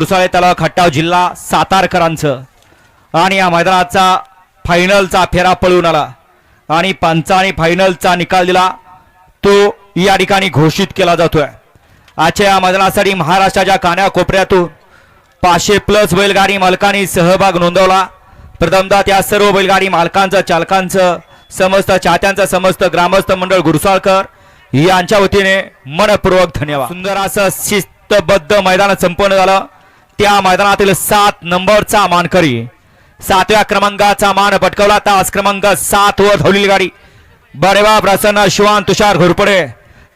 गुरसाळे तलाव खट्टाव जिल्हा सातारकरांचं. आणि या मैदानाचा फायनलचा फेरा पळून आला. आणि पंचाने फायनलचा निकाल दिला. तो या ठिकाणी घोषित केला जातोय. आजच्या या मैदानासाठी महाराष्ट्राच्या कान्याकोपऱ्यातून पाचशे प्लस बैलगाडी मालकांनी सहभाग नोंदवला. प्रथमदा त्या सर्व बैलगाडी मालकांचं चालकांचं समस्त चाहत्यांचं समस्त ग्रामस्थ मंडळ गुरुसाळकर यांच्या वतीने मनपूर्वक धन्यवाद. सुंदर असं शिस्तबद्ध मैदान संपन्न झालं. त्या मैदानातील सात नंबरचा मानकरी. सातव्या क्रमांकाचा मान पटकवला. तास क्रमांक सात व धवलेली गाडी. बरेवा प्रसन्न शिवान तुषार घोरपडे.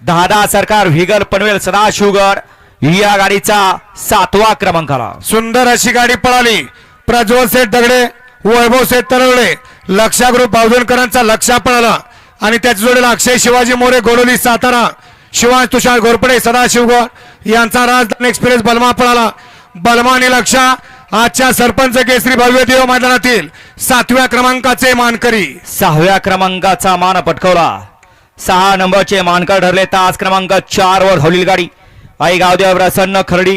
दादा सरकार व्हिगल पनवेल सदाशिवगड या गाडीचा सातवा क्रमांक आला. सुंदर अशी गाडी पळाली. प्रज्वल सेठ दगडे वैभव सेठ तरवडे लक्षा ग्रुप बावधनकरांचा लक्षा पळाला. आणि त्याच्या जोडीला अक्षय शिवाजी मोरे गोडोली सातारा शिवाज तुषार घोरपडे सदाशिवगड यांचा राजधानी एक्सप्रेस बलमा पळाला. बलमा आणि लक्षा. आजच्या सरपंच केसरी भव्य देव मैदानातील सातव्या क्रमांकाचे मानकरी. सहाव्या क्रमांकाचा मान पटकवला. सहा नंबरचे मानकर ठरले तास क्रमांक चार वर धावलेली गाडी. आई गावदेव प्रसन्न खरडी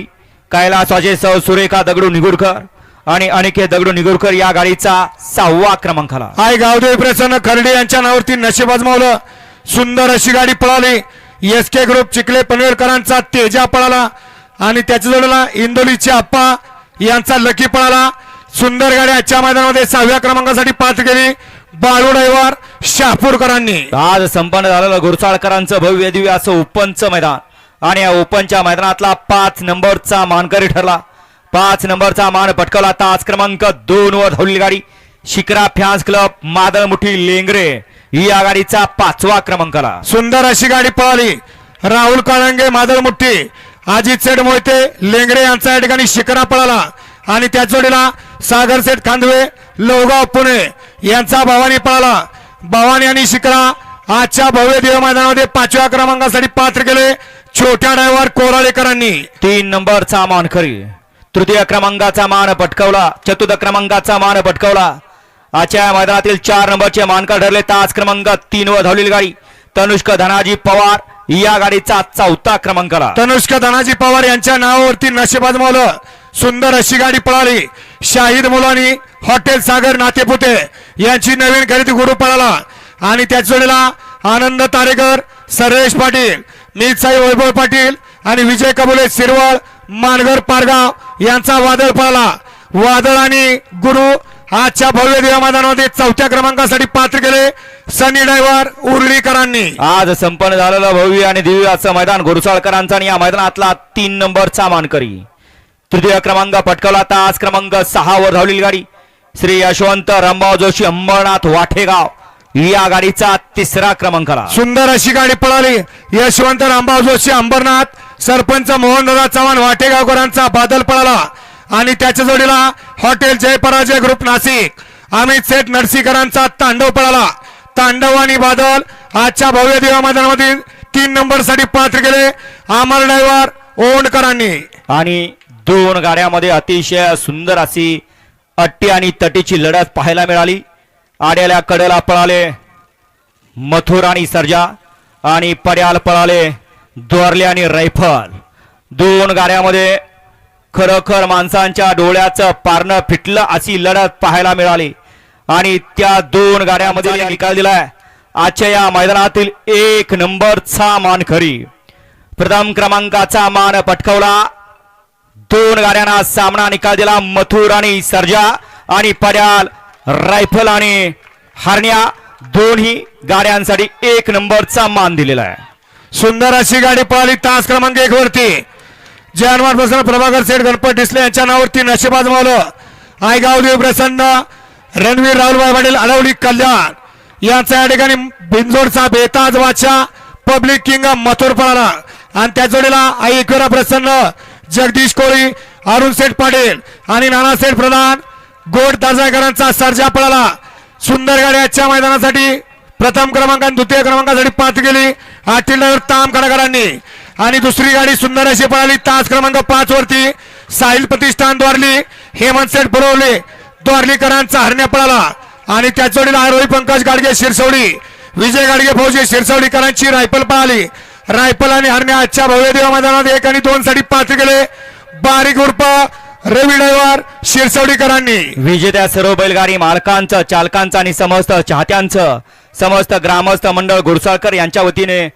कैलास वाजे सौ सुरेखा दगडू निगुडकर आणि अनिकेत दगडू निगुडकर या गाडीचा सहावा क्रमांक आला. आई गावदेव प्रसन्न खर्डे यांच्या नावावरती नशीब आजमावलं सुंदर अशी गाडी पळाली. एस के ग्रुप चिखले पनवेलकरांचा तेजा पळाला. आणि त्याच्या जोडीला इंदोलीचे आप्पा यांचा लकी पळाला. सुंदर गाडी आजच्या मैदानामध्ये सहाव्या क्रमांकासाठी पात्र केली. बाळू ड्रायव्हर शहापूरकरांनी. आज संपन्न झालेलं गुरसाळकरांचं भव्य दिव्य असं ओपनचं मैदान. आणि या ओपनच्या मैदानातला पाच नंबरचा मानकरी ठरला. पाच नंबरचा मान पटकवला तास क्रमांक दोन वर धावलेली गाडी. शिकरा फॅन्स क्लब मादळमुठी लेंगरे या गाडीचा पाचवा क्रमांक आला सुंदर अशी गाडी पळाली. राहुल काळंगे मादळ मुठ्ठी अजित सेठ मोहिते लेंगरे यांचा या ठिकाणी शिकरा पळाला. आणि त्या जोडीला सागर सेठ खांदवे लोहगाव पुणे यांचा भवानी पळाला. भवानी आणि शिकरा आजच्या भव्य देव मैदानामध्ये पाचव्या क्रमांकासाठी पात्र केले. छोट्या ड्रायव्हर कोराळेकरांनी. तीन नंबरचा मान खरी. तृतीय क्रमांकाचा मान पटकवला. चतुर्थ क्रमांकाचा मान पटकवला. आजच्या मैदानातील चार नंबरचे मानकर ठरले. तास क्रमांक तीन वर धावलेली गाडी. तनुष्क धनाजी पवार या गाडीचा चौथा क्रमांक आला तनुष्का धनाजी पवार यांच्या नावावरती नशीब आजमावलं सुंदर अशी गाडी पळाली. शाहिद मुलानी हॉटेल सागर नातेपुते यांची नवीन खरेदी गुरु पळाला. आणि त्याच वेळेला आनंद तारेकर सर्वेश पाटील मीरसाई वैभव पाटील आणि विजय कबुले सिरवळ मानगर पारगाव यांचा वादळ पळाला. वादळ आणि गुरु आजच्या भव्य देवा मैदानामध्ये चौथ्या क्रमांकासाठी पात्र केले सनी ड्रायव्हर उर्लीकरांनी. आज संपन्न झालेलं भव्य आणि दिव्य असं मैदान गुरुसाळकरांचा आणि या मैदानातला तीन नंबरचा मानकरी. तृतीय क्रमांक पटकवला तास क्रमांक सहा वर धावलेली गाडी. श्री यशवंत रामभाऊ जोशी अंबरनाथ वाठेगाव. या गाडीचा तिसरा क्रमांक आला सुंदर अशी गाडी पळाली. यशवंत रामभाऊ जोशी अंबरनाथ सरपंच मोहनदादा चव्हाण वाटेगावकरांचा बादल पळाला. आणि त्याच्या जोडीला हॉटेल जयपराजय ग्रुप नाशिक. अमित सेठ नरसीकरांचा तांडव पळाला. तांडव आणि बादल आजच्या भव्य देवा मैदानामध्ये तीन नंबरसाठी पात्र केले अमर ड्रायव्हर ओंडकरांनी. आणि दोन गाड्यामध्ये अतिशय सुंदर अशी अट्टी आणि तटीची लढत पाहायला मिळाली. आड्याला कडेला पळाले मथुर आणि सर्जा आणि पर्याल पळाले दोरले आणि रायफल दोन गाड्यामध्ये खरोखर माणसांच्या डोळ्याचं पारणं फिटलं अशी लढत पाहायला मिळाली. आणि त्या दोन गाड्यामध्ये निकाल दिलाय. आजच्या या मैदानातील एक नंबरचा मान खरी. प्रथम क्रमांकाचा मान पटकवला. दोन गाड्यांना सामना निकाल दिला मथुर आणि सर्जा आणि पड्याल रायफल आणि हरण्या दोन्ही गाड्यांसाठी एक नंबरचा मान दिलेला आहे. सुंदर अशी गाडी पळाली तास क्रमांक एक वरती. जयनवार प्रसन्न प्रभाकर सेठ गणपत डिसले यांच्या नावावरती नशीब आजमावलं आयगावदेव प्रसन्न रणवीर राहुलभाई पाटील अडवली कल्याण. यांचा या ठिकाणी बिंजोडचा बेताज वाचा पब्लिक किंग मथुर पळाला आणि त्या जोडीला आई एकवेरा प्रसन्न जगदीश कोळी अरुण सेठ पाटील आणि नाना सेठ प्रधान. गोड दर्जाकरांचा सर्जा पळाला. सुंदर गाडी आजच्या मैदानासाठी प्रथम क्रमांक आणि द्वितीय क्रमांकासाठी पात गेली आतील ताम कडाकरांनी. आणि दुसरी गाडी सुंदर अशी पळाली. तास क्रमांक पाच वरती साहिल प्रतिष्ठान द्वारली हेमंत सेठ बरोवले द्वारलीकरांचा हरण्या पळाला. आणि त्या जोडीला आरोही पंकज गाडगे शिरसवडी विजय गाडगे फौजी शिरसवडीकरांची रायफल पळाली. रायफल आणि हरण्या आजच्या भव्यदेव मैदानात एक आणि दोन साठी पात्र गेले. बारीक उर्फ रवी डायवार शिरसवडीकरांनी. विजेत्या सर्व बैलगाडी मालकांचं चालकांचं आणि समस्त चाहत्यांचं समस्त ग्रामस्थ मंडळ घुडसाळकर यांच्या वतीने